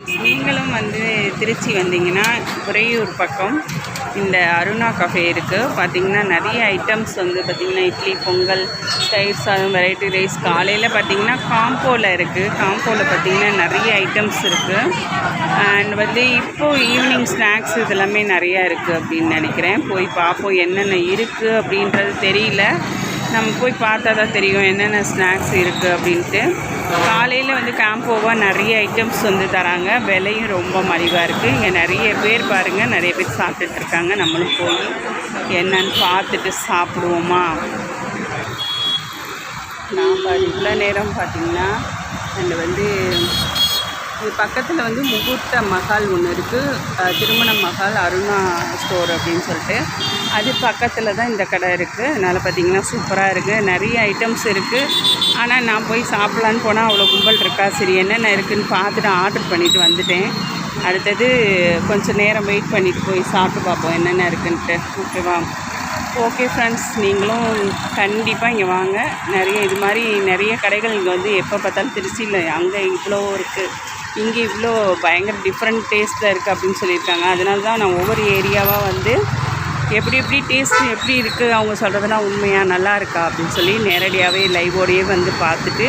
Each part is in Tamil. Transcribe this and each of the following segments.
நீங்களும் வந்து திருச்சி வந்தீங்கன்னா உறையூர் பக்கம் இந்த அருணா கஃபே இருக்குது பார்த்தீங்கன்னா நிறைய ஐட்டம்ஸ் வந்து பார்த்திங்கன்னா இட்லி பொங்கல் தயிர் சாதம் வெரைட்டி ரைஸ் காலையில் பார்த்தீங்கன்னா காம்போவில் இருக்குது காம்போவில் பார்த்தீங்கன்னா நிறைய ஐட்டம்ஸ் இருக்குது அண்ட் வந்து இப்போது ஈவினிங் ஸ்நாக்ஸ் இதெல்லாமே நிறையா இருக்குது அப்படின்னு நினைக்கிறேன். போய் பார்ப்போம் என்னென்ன இருக்குது அப்படின்றது தெரியல. நம்ம போய் பார்த்தா தான் தெரியும் என்னென்ன ஸ்நாக்ஸ் இருக்குது அப்படின்ட்டு. காலையில் வந்து கேம்போவாக நிறைய ஐட்டம்ஸ் வந்து தராங்க. விலையும் ரொம்ப மலிவாக இருக்குது இங்கே நிறைய பேர் பாருங்கள் நிறைய பேர் சாப்பிட்டுட்டு இருக்காங்க. நம்மளும் போய் என்னன்னு பார்த்துட்டு சாப்பிடுவோமா? நான் பாரு இவ்வளோ நேரம் பார்த்தீங்கன்னா அதில் வந்து இது பக்கத்தில் வந்து முகூர்த்த மஹால் ஒன்று இருக்குது திருமண மஹால் அருணா ஸ்டோர் அப்படின்னு சொல்லிட்டு. அது பக்கத்தில் தான் இந்த கடை இருக்குது அதனால் பார்த்திங்கன்னா சூப்பராக இருக்குது நிறைய ஐட்டம்ஸ் இருக்குது ஆனால் நான் போய் சாப்பிட்லான்னு போனால் அவ்வளோ கும்பல் இருக்கா? சரி என்னென்ன இருக்குதுன்னு பார்த்துட்டு ஆர்டர் பண்ணிவிட்டு வந்துட்டேன். அடுத்தது கொஞ்சம் நேரம் வெயிட் பண்ணிவிட்டு போய் சாப்பிட்டு பார்ப்போம் என்னென்ன இருக்குன்ட்டு. ஓகேவா ஓகே ஃப்ரெண்ட்ஸ் நீங்களும் கண்டிப்பாக இங்கே வாங்க. நிறைய இது மாதிரி நிறைய கடைகள் இங்கே வந்து எப்போ பார்த்தாலும் திருச்சியில் அங்கே இவ்வளோ இருக்குது இங்கே இவ்வளோ பயங்கர டிஃப்ரெண்ட் டேஸ்ட்டில் இருக்குது அப்படின்னு சொல்லியிருக்காங்க. அதனால தான் நான் ஒவ்வொரு ஏரியாவாக வந்து எப்படி எப்படி டேஸ்ட் எப்படி இருக்குது அவங்க சொல்கிறதெல்லாம் உண்மையாக நல்லா இருக்கா அப்படின்னு சொல்லி நேரடியாகவே லைவோடையே வந்து பார்த்துட்டு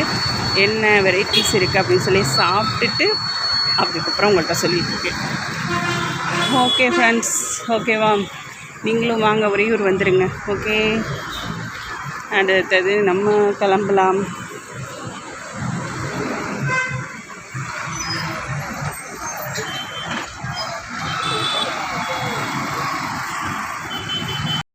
என்ன வெரைட்டிஸ் இருக்குது அப்படின்னு சொல்லி சாப்பிட்டுட்டு அதுக்கப்புறம் உங்கள்கிட்ட சொல்லிட்டு ஓகே ஃப்ரெண்ட்ஸ் ஓகேவா நீங்களும் வாங்க ஒரே ஒரு வந்துடுங்க ஓகே அடுத்தது நம்ம கிளம்பலாம்.